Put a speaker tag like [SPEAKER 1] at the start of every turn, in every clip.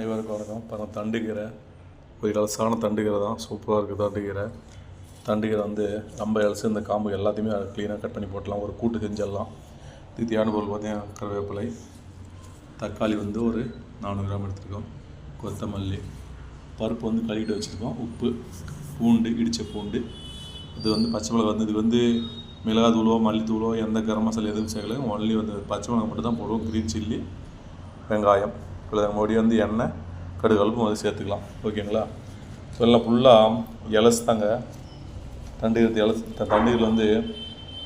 [SPEAKER 1] அனைவருக்கும் வணக்கம். பாருங்கள் தண்டுக்கீரை ஒரு இலசான தண்டுக்கீரை தான். சூப்பராக இருக்குது தண்டுகீரை. தண்டுகீரை வந்து ரொம்ப இலசு இந்த காம்பு எல்லாத்தையுமே க்ளீனாக கட் பண்ணி போட்டலாம் ஒரு கூட்டு செஞ்சிடலாம். தித்தியான பொருள் பார்த்தீங்கன்னா கருவேப்பிலை. தக்காளி வந்து ஒரு நானூறு கிராம் எடுத்துருக்கோம். கொத்தமல்லி. பருப்பு வந்து கழுவிட்டு வச்சுருக்கோம். உப்பு பூண்டு இடித்த பூண்டு. இது வந்து பச்சை மிளகா வந்து இது வந்து மிளகாத்தூளோ மல்லித்தூளோ எந்த கரம் மசாலா எதுவும் சேர்க்கல. ஒன்லி வந்து பச்சை மிளகா மட்டும் தான் போடுவோம். க்ரீன் சில்லி வெங்காயம். இவ்வளோ மறுபடியும் வந்து எண்ணெய் கடுகு வந்து சேர்த்துக்கலாம். ஓகேங்களா? ஸோ எல்லாம் ஃபுல்லாக இலசு தாங்க. தண்டுகிறது இலசு. தண்டுகள் வந்து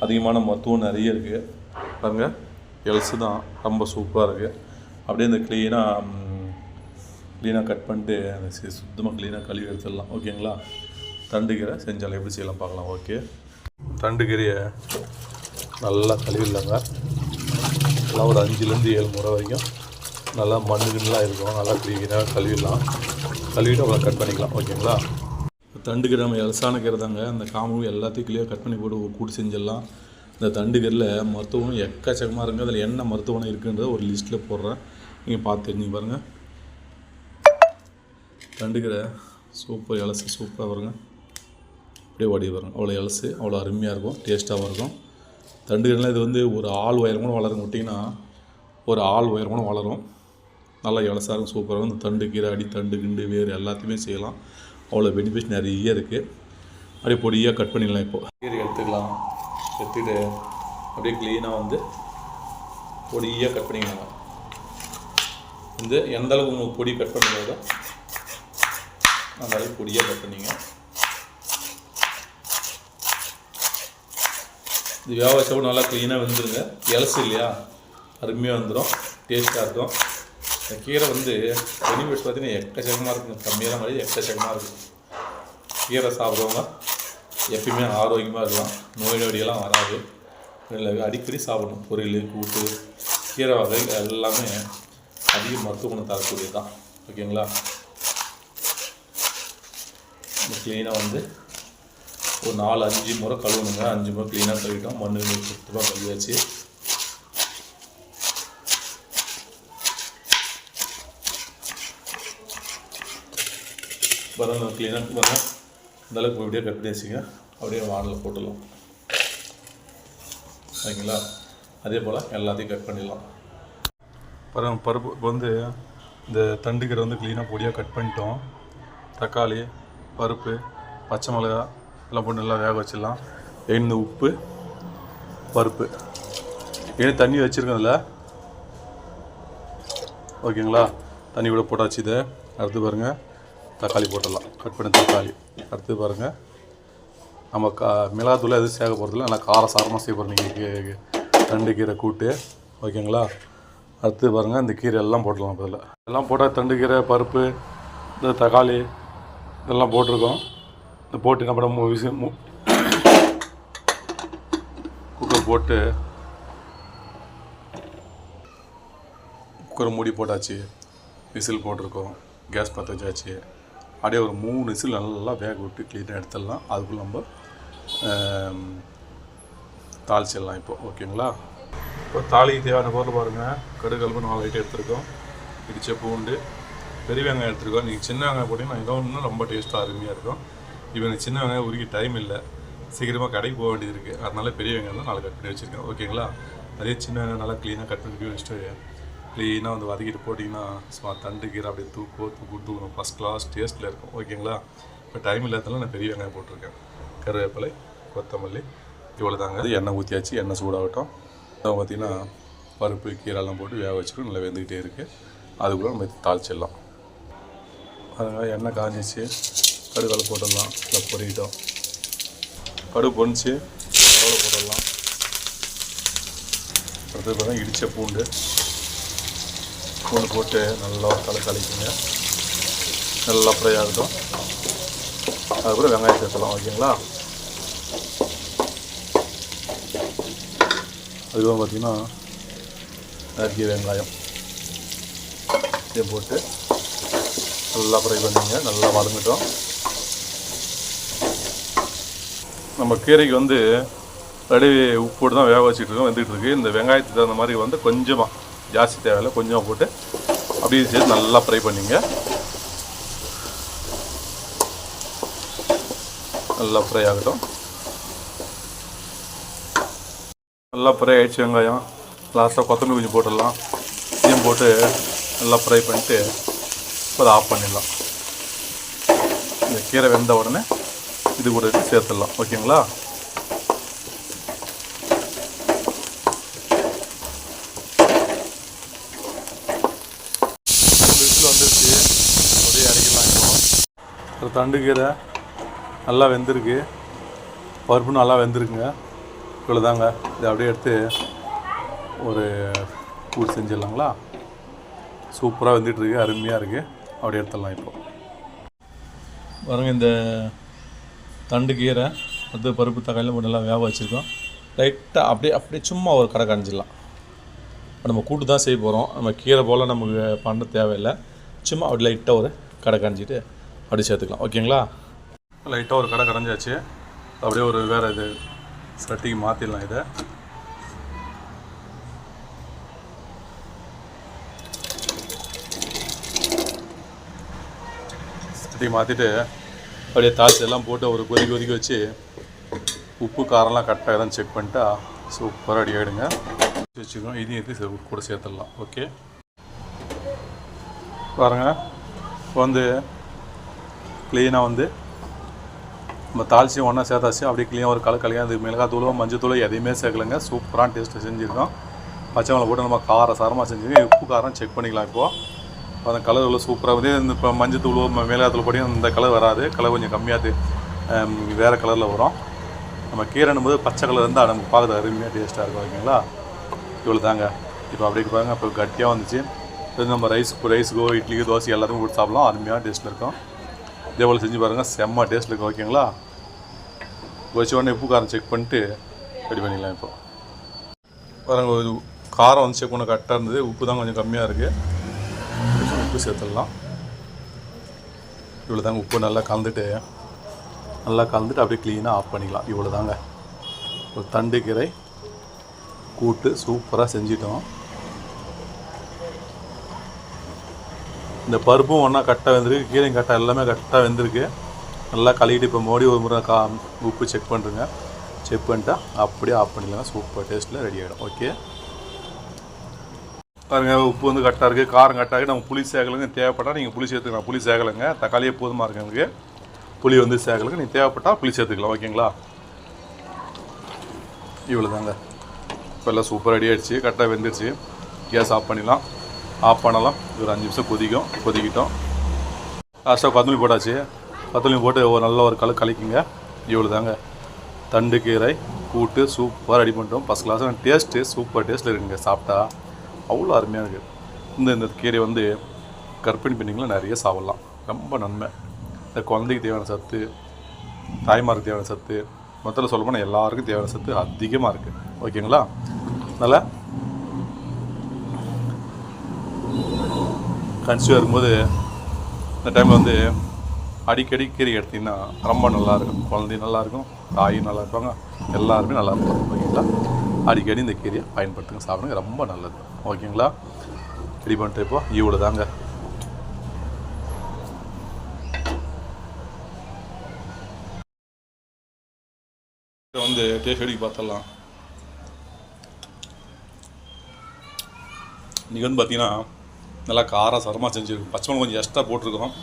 [SPEAKER 1] அதிகமான மருத்துவம் நிறைய இருக்குது பாருங்க இலசு தான். ரொம்ப சூப்பராக இருக்குது அப்படியே இந்த க்ளீனாக க்ளீனாக கட் பண்ணிட்டு அந்த சுத்தமாக க்ளீனாக கழுவி எடுத்துடலாம். ஓகேங்களா? தண்டுக்கீரை செஞ்சாலும் எப்படி செய்யலாம் பார்க்கலாம். ஓகே. தண்டுக்கீரையை நல்லா கழுவிடலாங்க. நல்லா ஒரு அஞ்சுலேருந்து ஏழு முறை வரைக்கும் நல்லா மண்ணுகள்லாம் இருக்கும். நல்லா க்ளீனாக கழுவிடலாம். கழுவிட்டு அவ்வளோ கட் பண்ணிக்கலாம். ஓகேங்களா? தண்டுக்கீரை நம்ம எலசான கீரை தாங்க. அந்த காம்பு எல்லாத்தையும் கிளியாக கட் பண்ணி போட்டு ஒரு கூட்டு செஞ்சிடலாம். இந்த தண்டு கீரில் மருத்துவம் எக்கச்சக்கமாக இருக்குது அதில் என்ன மருத்துவம் இருக்குன்றத ஒரு லிஸ்ட்டில் போடுறேன். நீங்கள் பார்த்து தெரிஞ்சுங்க பாருங்கள் தண்டு கீரை சூப்பர் இலசு சூப்பராக வருங்க. அப்படியே ஓடி வரும் அவ்வளோ இலசு அவ்வளோ அருமையாக இருக்கும். டேஸ்ட்டாகவும் இருக்கும். தண்டுகள்லாம் இது வந்து ஒரு ஆள் உயரம் கூட வளரும் விட்டிங்கன்னா ஒரு ஆள் உயரம் கூட வளரும். நல்லா இலசாக இருக்கும் சூப்பராக இருக்கும். இந்த தண்டு கீரை அடி தண்டு கிண்டு வேறு எல்லாத்தையுமே செய்யலாம். அவ்வளோ பெனிஃபிட்ஸ் நிறைய இருக்குது அப்படியே பொடியாக கட் பண்ணிடலாம் இப்போ. கீரை எடுத்துக்கலாம். எடுத்துக்கிட்டு அப்படியே க்ளீனாக வந்து பொடியாக கட் பண்ணிக்கலாம். வந்து எந்த அளவுக்கு உங்களுக்கு பொடி கட் பண்ணுறதோ அந்த அளவுக்கு பொடியாக கட் பண்ணிங்க. இது வேக வச்சப்போ நல்லா க்ளீனாக வந்துடுங்க இலசு இல்லையா? அருமையாக வந்துடும் டேஸ்ட்டாக இருக்கும். இந்த கீரை வந்து பெனிஃபிட்ஸ் பார்த்தீங்கன்னா எக்கச்சக்கமாக இருக்குது கம்மியான மாதிரி எக்கச்சக்கமாக இருக்கும் கீரை சாப்பிட்றவங்க எப்பயுமே ஆரோக்கியமாக இருக்கலாம். நோய் நொடியெல்லாம் வராது. இல்லை அடிக்கடி சாப்பிடணும். பொரியல் கூட்டு கீரை வகைகள் எல்லாமே அதிக மருத்துவ குணம் தரக்கூடியது தான் ஓகேங்களா க்ளீனாக வந்து ஒரு நாலு அஞ்சு முறை கழுவணுங்க. அஞ்சு முறை க்ளீனாக கழுவிட்டோம் மண்ணு சுத்தமாக கழுவியாச்சு வரணும் க்ளீனாக பாருங்க அந்தளவுக்கு அப்படியே கட் பண்ணி வச்சுங்க அப்படியே வானில் போட்டுடலாம். சரிங்களா? அதே போல் எல்லாத்தையும் கட் பண்ணிடலாம். பாருங்க பருப்பு இப்போ வந்து இந்த தண்டுக்கீரை வந்து க்ளீனாக பொடியாக கட் பண்ணிட்டோம். தக்காளி பருப்பு பச்சை மிளகா எல்லாம் போட்டு நல்லா வேக வச்சிடலாம். எண்ணெய் உப்பு பருப்பு. ஏன் தண்ணி வச்சுருக்கோம் அதில் ஓகேங்களா? தண்ணி கூட போட்டாச்சு இதை. அடுத்து பாருங்கள் தக்காளி போட்டுடலாம். கட் பண்ணி தக்காளி. அடுத்து பாருங்கள் நம்ம கா மிளகாத்தூள் எதுவும் சேர்க்க போகிறதில்ல நல்லா கார சாரமாக செய்ய போகிறோம் நீங்கள் தண்டு கீரை கூட்டு. ஓகேங்களா? அடுத்து பாருங்கள் இந்த கீரை எல்லாம் போட்டுடலாம் அதில் எல்லாம் போட்டால் தண்டு கீரை பருப்பு இந்த தக்காளி இதெல்லாம் போட்டிருக்கோம். இந்த போட்டு என்ன பண்ண விசி விசில் குக்கர் போட்டு குக்கர் மூடி போட்டாச்சு. விசில் போட்டிருக்கோம். கேஸ் பற்ற வச்சாச்சு. அப்படியே ஒரு மூணு விசில் நல்லா வேக விட்டு க்ளீனாக எடுத்துடலாம். அதுக்குள்ள நம்ம தாளிச்சிடலாம் இப்போ. ஓகேங்களா இப்போ தாளிக்கு தேவையான பொருள் பாருங்கள் கடுகு நாலு ஐட்டம் எடுத்திருக்கோம். இடிச்ச பூண்டு பெரிய வெங்காயம் எடுத்துருக்கோம். நீங்கள் சின்ன வெங்காயம் போட்டிங்கன்னா இதோ இன்னும் ரொம்ப டேஸ்ட்டாக அருமையாக இருக்கும். இப்போ எனக்கு சின்ன வெங்காயம் உருக்கி டைம் இல்லை. சீக்கிரமாக கடைக்கு போக வேண்டியது இருக்குது அதனால பெரிய வெங்காயம் தான் நாலு கட் பண்ணி வச்சுருக்கேன். ஓகேங்களா அதே சின்ன வெங்காயம் நல்லா க்ளீனாக கட் பண்ணி வச்சுட்டு க்ளீனாக வந்து வதக்கிட்டு போட்டிங்கன்னா சும்மா தண்டு கீரை அப்படியே தூக்கோ தூக்கு தூக்கணும் ஃபஸ்ட் கிளாஸ் டேஸ்ட்டில் இருக்கும். ஓகேங்களா இப்போ டைம் இல்லாதனால நான் பெரிய வெங்காயம் போட்டிருக்கேன். கருவேப்பிலை கொத்தமல்லி இவ்வளோ தாங்க அது எண்ணெய் ஊற்றியாச்சு எண்ணெய் சூடாகட்டும். அப்புறம் பார்த்திங்கன்னா பருப்பு கீரைலாம் போட்டு வேக வச்சுட்டு நல்லா வெந்துக்கிட்டே இருக்குது அதுக்குள்ளே நம்ம தாளிச்சிடலாம். அதனால் எண்ணெய் காஞ்சிச்சு. கடுகால் போட்டுடலாம். நல்லா பொறிக்கிட்டோம் கடுகு பொரிச்சு அவ்வளோ போட்டுடலாம். அடுத்தது பார்த்தா இடித்த பூண்டு. பூண்டு போட்டு நல்லா தலை கழிக்குங்க நல்லா ஃப்ரை ஆகட்டும் அதுக்கப்புறம் வெங்காயம் சேர்த்துலாம் ஓகேங்களா? அதுக்கப்புறம் பார்த்திங்கன்னா நறுக்கிய வெங்காயம் இதையும் போட்டு நல்லா ஃப்ரை பண்ணிங்க. நல்லா வதங்கிட்டோம். நம்ம கீரைக்கு வந்து ரெடி உப்பு போட்டு தான் வேக வச்சுட்டு இருக்கோம். வெந்துட்டு இருக்கு. இந்த வெங்காயத்துக்கு தகுந்த மாதிரி வந்து கொஞ்சமாக ஜாஸ்தி தேவையில்ல கொஞ்சமாக போட்டு அப்படியே சேர்த்து நல்லா ஃப்ரை பண்ணிங்க. நல்லா ஃப்ரை ஆகட்டும். நல்லா ஃப்ரை ஆகிடுச்சு வெங்காயம். லாஸ்ட்டாக கொத்தமல்லி கொஞ்சம் போட்டுடலாம். இதையும் போட்டு நல்லா ஃப்ரை பண்ணிட்டு அதை ஆஃப் பண்ணிடலாம். இந்த கீரை வெந்த உடனே இது கூட சேர்த்துடலாம். ஓகேங்களா மூணு விசில் வந்துருச்சு அப்படியே இறக்கிடலாம் இப்போ தண்டுக்கீரை தண்டு கீரை நல்லா வெந்திருக்கு. பருப்பு நல்லா வெந்திருக்குங்க. இவ்வளோதாங்க இதை அப்படியே எடுத்து ஒரு கூழ் செஞ்சிடலாங்களா? சூப்பராக வெந்துட்டுருக்கு. அருமையாக இருக்குது அப்படியே எடுத்துடலாம் இப்போ. பாருங்க இந்த தண்டு கீரை அது பருப்பு தக்காளியில் நல்லா வேக வச்சுருக்கோம். லைட்டாக அப்படியே அப்படியே சும்மா ஒரு கடை காணிச்சிடலாம் இப்போ நம்ம கூட்டு தான் செய்ய போகிறோம் நம்ம கீரை போல் நமக்கு பண்ண தேவையில்லை. சும்மா அப்படி லைட்டாக ஒரு கடை காஞ்சிட்டு அப்படி சேர்த்துக்கலாம். ஓகேங்களா? லைட்டாக ஒரு கடை கரைஞ்சாச்சு. அப்படியே ஒரு வேறு இது சட்டிக்கு மாற்றிடலாம் இதை. சட்டி மாற்றிட்டு அப்படியே தாளிச்சு எல்லாம் போட்டு ஒரு கொதிக்க கொதிக்க வச்சு உப்பு காரம்லாம் கரெக்டாக தான் செக் பண்ணிட்டா சூப்பராக ரெடி ஆகிடுங்க வச்சுக்கோங்க இதையும் இது கூட சேர்த்துடலாம். ஓகே பாருங்கள் வந்து க்ளீனாக வந்து நம்ம தாளிச்சி ஒன்றா சேர்த்தாச்சு. அப்படியே க்ளீனாக ஒரு கலர் கலையாக அது மிளகாய் தூளோ மஞ்சள் தூளோ எதையுமே சேர்க்கலைங்க. சூப்பரான டேஸ்ட்டு செஞ்சுருக்கோம். பச்சை மிளகா போட்டு நம்ம காரம் சாரமாக செஞ்சுருக்கோம். உப்பு காரம் செக் பண்ணிக்கலாம் இப்போது அந்த கலர் உள்ள சூப்பராக வந்து இந்த இப்போ மஞ்சள் தூளோ ம- மிளகாய் தூள் இந்த கலர் வராது. கலர் கொஞ்சம் கம்மியாக வேறு கலரில் வரும். நம்ம கீரைன்னும் போது பச்சை கலர் இருந்தால் நமக்கு பார்க்குறது அருமையாக டேஸ்ட்டாக இருக்கும். ஓகேங்களா? இவ்வளோ தாங்க இப்போ அப்படியே பாருங்க இப்போ கட்டியாக வந்துச்சு. இது நம்ம ரைஸ் ரைஸுக்கோ இட்லிக்கோ தோசை எல்லாத்துக்கும் கொடுத்து சாப்பிடலாம். அருமையாக டேஸ்ட்டில் இருக்கும். இதே போல் செஞ்சு பாருங்கள் செம்ம டேஸ்ட் இருக்குது ஓகேங்களா வச்ச உடனே உப்பு காரம் செக் பண்ணிட்டு ரெடி பண்ணிடலாம் இப்போ. பாருங்க ஒரு காரம் வந்து செக் பண்ண கரெக்டாக இருந்தது. உப்பு தான் கொஞ்சம் கம்மியாக இருக்குது உப்பு சேர்த்துடலாம். இவ்வளோ தாங்க உப்பு நல்லா கலந்துட்டு நல்லா கலந்துட்டு அப்படியே க்ளீனாக ஆஃப் பண்ணிக்கலாம். இவ்வளோ தாங்க. ஒரு தண்டு கீரை கூட்டு சூப்பராக செஞ்சிட்டோம். இந்த பருப்பும் ஒன்றா கரெக்டாக வெந்திருக்கு கீரையும் கரெக்டாக எல்லாமே கரெக்டாக வெந்திருக்கு. நல்லா கழுவிட்டு இப்போ மோடி ஒரு முறை கா உப்பு செக் பண்ணுறேங்க செக் பண்ணிட்டா அப்படியே ஆஃப் பண்ணிடலாம் சூப்பர் டேஸ்ட்டில் ரெடி ஆகிடும் ஓகே பாருங்க உப்பு வந்து கரெக்டாக இருக்குது காரம் கரெக்டாக இருக்குது நம்ம புளி சேகலைங்க தேவைப்பட்டால் நீங்கள் புளி சேர்த்துக்கலாம். புளி சேகலைங்க. தக்காளியே போதுமாக இருக்குது எனக்கு புளி வந்து சேகலுக்கு நீங்கள் தேவைப்பட்டால் புளி சேர்த்துக்கலாம். ஓகேங்களா இவ்வளோ தாங்க இப்போ எல்லாம் சூப்பர் ரெடி ஆகிடுச்சி கரெக்டாக வெந்துருச்சு. கேஸ் ஆஃப் பண்ணிடலாம். ஆஃப் பண்ணலாம். ஒரு அஞ்சு நிமிஷம் கொதிக்கும் கொதிக்கிட்டோம். லாஸ்ட்டாக கொத்தமல்லி போட்டாச்சு. கொத்தமல்லி போட்டு ஒரு நல்ல ஒரு கலு கலக்கிங்க. இவ்வளோ தாங்க தண்டு கீரை கூட்டு சூப்பராக ரெடி பண்ணிட்டோம். ஃபஸ்ட் கிளாஸ் டேஸ்ட்டு சூப்பர் டேஸ்ட்டில் இருக்குங்க. சாப்பிட்டா அவ்வளோ அருமையாக இருக்குது இந்த இந்த கீரை வந்து கர்ப்பிணி பெண்ணுங்களும் நிறைய சாப்பிட்லாம். ரொம்ப நன்மை. இந்த குழந்தைக்கு தேவையான சத்து தாய்மாருக்கு தேவையான சத்து மொத்தத்தில் சொல்லப்போனால் எல்லாருக்கும் தேவையான சத்து அதிகமாக இருக்குது ஓகேங்களா? அதனால் கன்சியூ இருக்கும்போது இந்த டைமில் வந்து அடிக்கடி கீரை எடுத்திங்கன்னா ரொம்ப நல்லாயிருக்கும். குழந்தையும் நல்லாயிருக்கும் தாயும் நல்லா இருப்பாங்க எல்லாருமே நல்லா இருப்பாங்க ஓகேங்களா? அடிக்கடி இந்த கீரையை பயன்படுத்துங்க சாப்பிடுங்க. ரொம்ப நல்லது. ஓகேங்களா? ரெடி பண்ணிட்டு இப்போ இவ்வளோ தாங்க. வந்து டேஸ்ட் அடிக்க பார்த்தலாம் இன்றைக்கி வந்து பார்த்தீங்கன்னா நல்லா கார சரமாக செஞ்சுருக்கோம் பச்சை கொஞ்சம் எக்ஸ்ட்ரா போட்டிருக்கோம்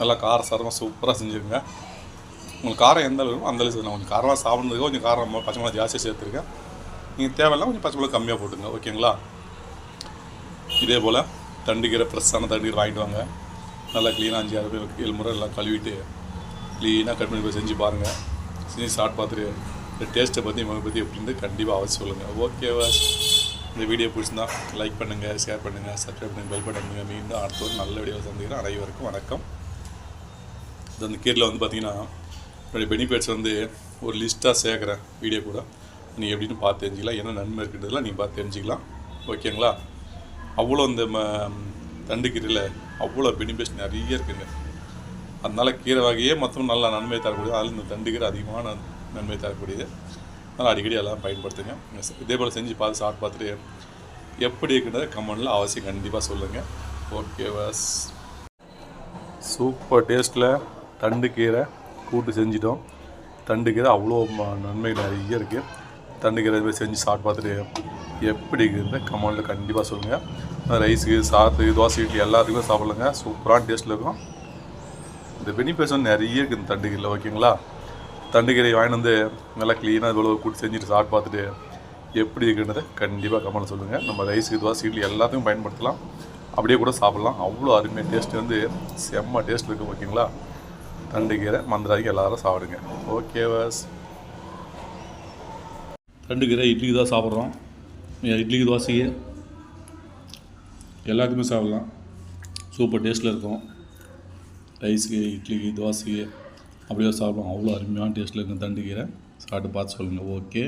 [SPEAKER 1] நல்லா கார சரமாக சூப்பராக செஞ்சுருங்க. உங்களுக்கு காரம் எந்த அளவுக்கு அந்த அளவு நான் கொஞ்சம் காரமாக சாப்பிட்றதுக்கு கொஞ்சம் காரம் பச்சை மிளகா ஜாஸ்தியாக சேர்த்துருக்கேன் நீங்கள் தேவையில்லாம் கொஞ்சம் பச்சை மிளகா கம்மியாக போட்டுங்க. ஓகேங்களா? இதே போல் தண்டுக்கீரை ஃப்ரெஷ்ஷான தண்டுக்கீரை வாங்கிட்டு வாங்க. நல்லா க்ளீனாக அஞ்சு ஆறு பேர் ஏழு முறை எல்லாம் கழுவிட்டு க்ளீனாக கட் பண்ணி போய் செஞ்சு பாருங்கள் செஞ்சு சாப்பிட்டு பார்த்துட்டு டேஸ்ட்டை பற்றி மகன் பற்றி எப்படின்னு கண்டிப்பாக அவசியம் சொல்லுங்கள் ஓகேவா இந்த வீடியோ பிடிச்சிருந்தா லைக் பண்ணுங்கள் ஷேர் பண்ணுங்கள் சப்ஸ்கிரைப் பண்ணுங்கள் பெல் பட்டன் பண்ணுங்கள் மீண்டும் அடுத்த ஒரு நல்ல வீடியோ சந்திக்கிறேன். அனைவருக்கும் வணக்கம். இது அந்த கீரில் வந்து பார்த்தீங்கன்னா என்னுடைய பெனிஃபிட்ஸ் வந்து ஒரு லிஸ்ட்டாக சேர்க்குறேன் வீடியோ கூட நீங்கள் எப்படின்னு பார்த்து தெரிஞ்சுக்கலாம். என்ன நன்மை இருக்குன்றதுலாம் நீங்கள் பார்த்து தெரிஞ்சுக்கலாம். ஓகேங்களா அவ்வளோ இந்த ம தண்டுக்கீரையில் அவ்வளோ பெனிஃபிட்ஸ் நிறைய இருக்குங்க. அதனால் கீரை வகையே மொத்தம் நல்ல நன்மை தரக்கூடியது. அதில் இந்த தண்டு கீரை அதிகமான நன்மை தரக்கூடியது. அதனால் அடிக்கடி எல்லாம் பயன்படுத்துங்க. இதே போல் செஞ்சு பார்த்து சாப்பிட்டு பார்த்துட்டு எப்படி இருக்குன்றத கமெண்டில் அவசியம் கண்டிப்பாக சொல்லுங்கள் ஓகே வாஸ் சூப்பர் டேஸ்ட்டில் தண்டு கீரை கூட்டு செஞ்சிட்டோம். தண்டு கீரை அவ்வளோ ம- நன்மை நிறைய இருக்குது தண்டு கீரை போய் செஞ்சு சாப்பிட்டு பார்த்துட்டு எப்படி இருக்குதுன்னு கமெண்டில் கண்டிப்பாக சொல்லுங்கள் ரைஸுக்கு சாத்து தோசை இட்லி எல்லாத்துக்குமே சாப்பிட்லாங்க. சூப்பரான டேஸ்ட்டில் இருக்கும். இந்த பெனிஃபிட்ஸ் வந்து நிறைய இருக்குது இந்த தண்டு கீரையில் ஓகேங்களா தண்டுக்கீரை வாங்கிட்டு வந்து நல்லா க்ளீனாக இவ்வளோ கூட்டி செஞ்சுட்டு சாப்பிட்டு பார்த்துட்டு எப்படி இருக்குன்றதை கண்டிப்பாக கமெண்ட் சொல்லுங்கள் நம்ம ரைஸுக்கு தோசை இட்லி எல்லாத்தையும் பயன்படுத்தலாம். அப்படியே கூட சாப்பிட்லாம். அவ்வளோ அருமையாக டேஸ்ட் வந்து செம்ம டேஸ்ட் இருக்கும் ஓகேங்களா தண்டுக்கீரை மந்திராக்கி எல்லாரும் சாப்பிடுங்க. ஓகே வாஸ் தண்டுக்கீரை இட்லிக்கு தான் சாப்பிட்றோம். இட்லிக்கு தோசைக்கு எல்லாத்துக்குமே சாப்பிட்லாம். சூப்பர் டேஸ்ட்டில் இருக்கும். ரைஸுக்கு இட்லிக்கு தோசைக்கு. அப்படியே சாப்பிடுவோம். அவ்வளோ அருமையான டேஸ்ட்டில் இருக்கும் தண்டுக்கீரை சாப்பிட்டு பார்த்து சொல்லுங்கள் ஓகே